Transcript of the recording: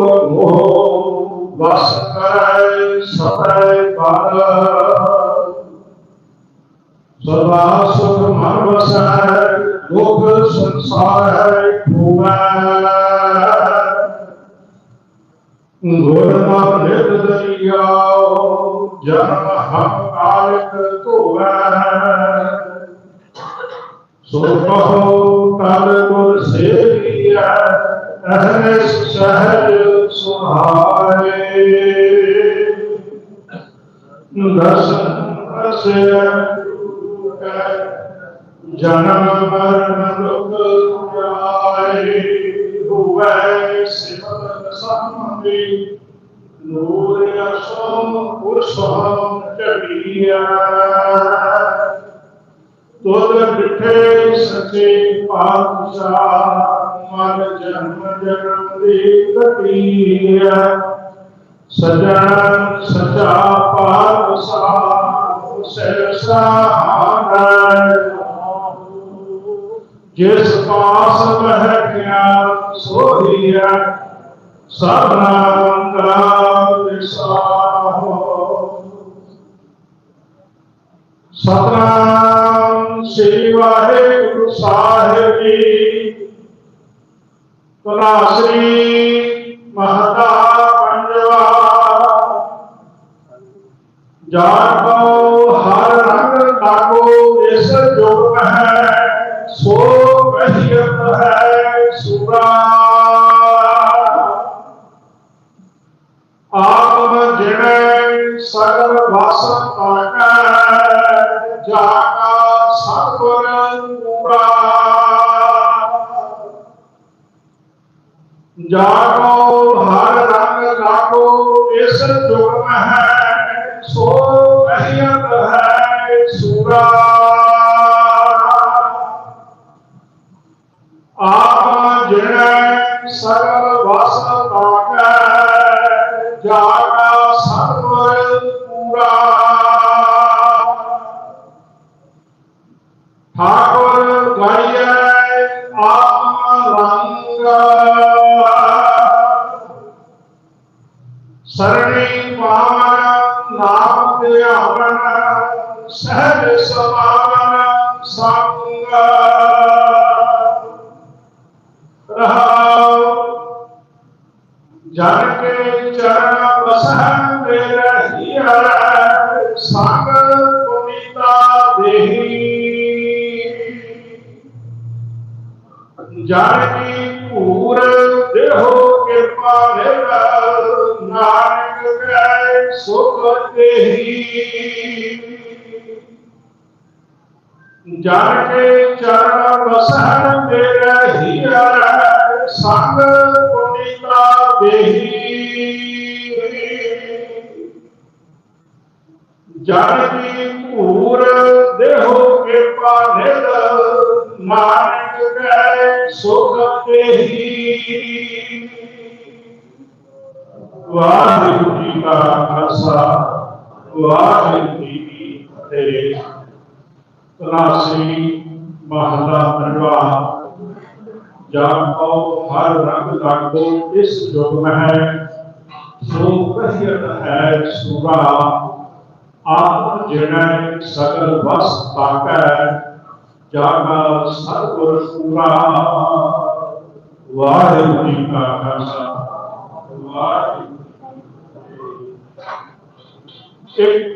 ਮੋਹ ਵਸ ਕਰੈ ਸਤੈ ਪਰ ਸਦਾ ਸੁਖ ਮਨ ਵਸੈ ਦੁਖ ਸੰਸਾਰ ਭੂਮੈ ਗੁਰਮਤਿ ਨਿਰਦਰਿਆਉ ਜਨਮ ਹਮ ਕਾਲਕ ਧੋਵੈ ਸੋ ਕਹੋ ਤਲ ਗੁਰ ਸੇਵੀਐ اہل شہر سہارے دس جنم مرم لوگ پیارے ہوئے سمت سمدی نور سوم پرسوم چڑیا تو بٹھے سچے پاک سجا سجا پار سارا جس پاس بہ گیا سویا سارا سترام شری واحب صاحب ਸ੍ਰੀ ਮਹਤਾ ਪੰਜਵਾ। ਜਾਗੋ ਹਰ ਰੰਗ ਲਾਗੋ ਇਸ ਜੁਗ ਹੈ ਸੋ ਕਹੀਤ ਹੈ ਸੁਰਾ ਆਤਮ ਜਿਣੇ ਸਗਲ ਵਸ ਪਾਕੈ ਜਾਗੋ, ਹਰ ਰੰਗ ਲਾਗੋ, ਇਸ ਜੁਗ ਹੈ ਸੋ ਕਹੀਤ ਹੈ, ਸੁਰਾ। ਆਤਮਾ ਜਿਣੇ ਸਰਬ ਵਸ ਪਾਕੈ ਜਾਗਾ ਸਤਿਗੁਰ ਪੂਰਾ। ਠਾਕੁਰ ਗਾਈਐ ਆਤਮ ਨਾਮ ਧਿਆਵਨ ਸਹਿਜ ਸਮਾਵਨ ਸੰਗ। ਰਹਾਉ ਜਨ ਕੇ ਚਰਨ ਬਸਹਿ ਮੇਰੇ ਹੀਰ ਸੰਗ ਜਨ ਕੀ ਭੂਰ ਦੇਹੋ ਕਿਰਪਾ ਨਿਰ ਨਾਨਕ ਕੈ ਸੁਖ ਦੇਹੀ ਜਨ ਕੇ ਚਰਨ ਵਸਣ ਮੇਰੇ ਹੀਰ ਸੰਗ ਪੁਨੀਤਾ ਦੇਹੀ। ਜਨ ਕੀ ਭੂਰ ਦੇਹੋ ਕਿਰਪਾ ਨਿਰ ਨਾਨਕ سکل بس پاک ہے جاگا سرو شورا واحد کا خاصا واحد ایک